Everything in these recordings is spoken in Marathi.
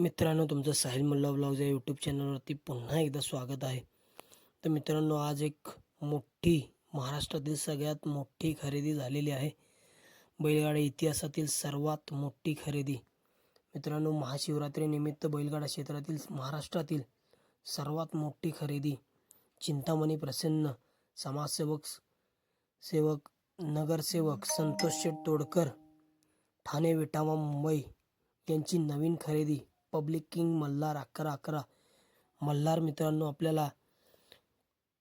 मित्रांनो तुमचं साहिल मल्ला ब्लॉग्स या यूट्यूब चॅनलवरती पुन्हा एकदा स्वागत आहे. तर मित्रांनो आज एक मोठी महाराष्ट्रातील सगळ्यात मोठी खरेदी झालेली आहे. बैलगाडा इतिहासातील सर्वात मोठी खरेदी. मित्रांनो महाशिवरात्रीनिमित्त बैलगाडा क्षेत्रातील महाराष्ट्रातील सर्वात मोठी खरेदी. चिंतामणी प्रसन्न समाजसेवक सेवक नगरसेवक संतोष शेठ तोडकर ठाणे विटावा मुंबई यांची नवीन खरेदी. पब्लिक किंग मल्हार अकरा अकरा. मल्हार मित्रांनो आपल्याला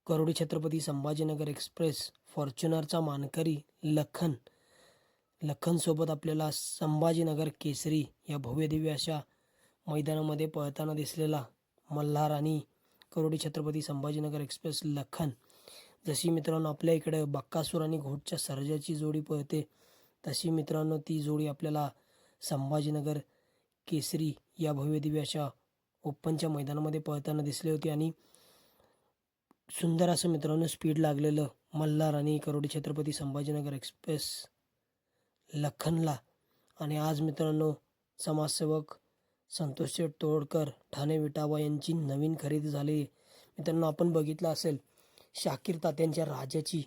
करोडी छत्रपती संभाजीनगर एक्सप्रेस फॉर्च्युनरचा मानकरी लखन. लखनसोबत आपल्याला संभाजीनगर केसरी या भव्यदिव्य अशा मैदानामध्ये पळताना दिसलेला मल्हार आणि करोडी छत्रपती संभाजीनगर एक्सप्रेस लखन. जशी मित्रांनो आपल्या इकडे बक्कासूर आणि घोटच्या सर्जाची जोडी पळते तशी मित्रांनो ती जोडी आपल्याला संभाजीनगर केसरी या भव्यदिव्य अशा ओपनच्या मैदानामध्ये पळताना दिसले होते आणि सुंदर असं मित्रांनो स्पीड लागलेलं मल्हार आणि करोडी छत्रपती संभाजीनगर एक्सप्रेस लखनला. आणि आज मित्रांनो समाजसेवक संतोष शेठ तोडकर ठाणे विटावा यांची नवीन खरेदी झाली. मित्रांनो आपण बघितलं असेल शाकीर तात्यांच्या राजाची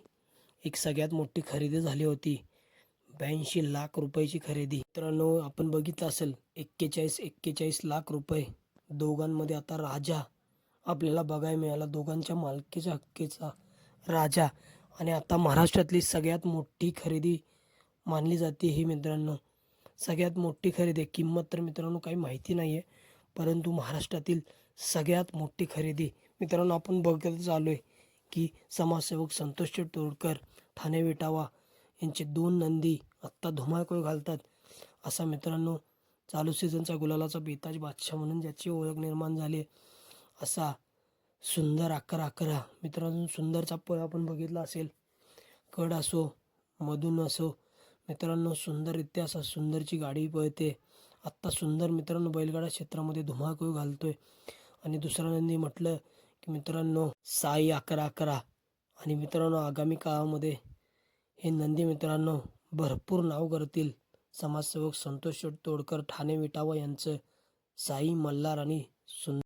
एक सगळ्यात मोठी खरेदी झाली होती. ब्याऐंशी लाख रुपयाची खरेदी. मित्रांनो आपण बघितलं असेल एक्केचाळीस एक्केचाळीस लाख रुपये दोघांमध्ये आता राजा आपल्याला बघायला मिळाला. दोघांच्या मालकीच्या हक्केचा राजा. आणि आता महाराष्ट्रातली सगळ्यात मोठी खरेदी मानली जाते ही मित्रांनो. सगळ्यात मोठी खरेदी किंमत तर मित्रांनो काही माहिती नाही आहे परंतु महाराष्ट्रातील सगळ्यात मोठी खरेदी मित्रांनो आपण बघत चालू आहे की समाजसेवक संतोष तोडकर ठाणे विटावा यांचे दोन नंदी आत्ता धुमाकूळ घालतात. असा मित्रांनो चालू सीझनचा गुलालाचा बेताज बादशाह म्हणून ज्याची ओळख निर्माण झाली असा सुंदर अकरा अकरा. मित्रांनो सुंदरचा पळ आपण बघितला असेल. कड असो मधून असो मित्रांनो सुंदररित्या असा सुंदरची गाडी पळते. आत्ता सुंदर मित्रांनो बैलगाडा क्षेत्रामध्ये धुमाकूळ घालतोय. आणि दुसऱ्या नंदी म्हटलं की मित्रांनो साई अकरा अकरा. आणि मित्रांनो आगामी काळामध्ये हे नंदी मित्रांनो भरपूर नाव करतील. समाजसेवक संतोष तोडकर ठाणे विटावा यांचं साई मल्हार आणि सुंदर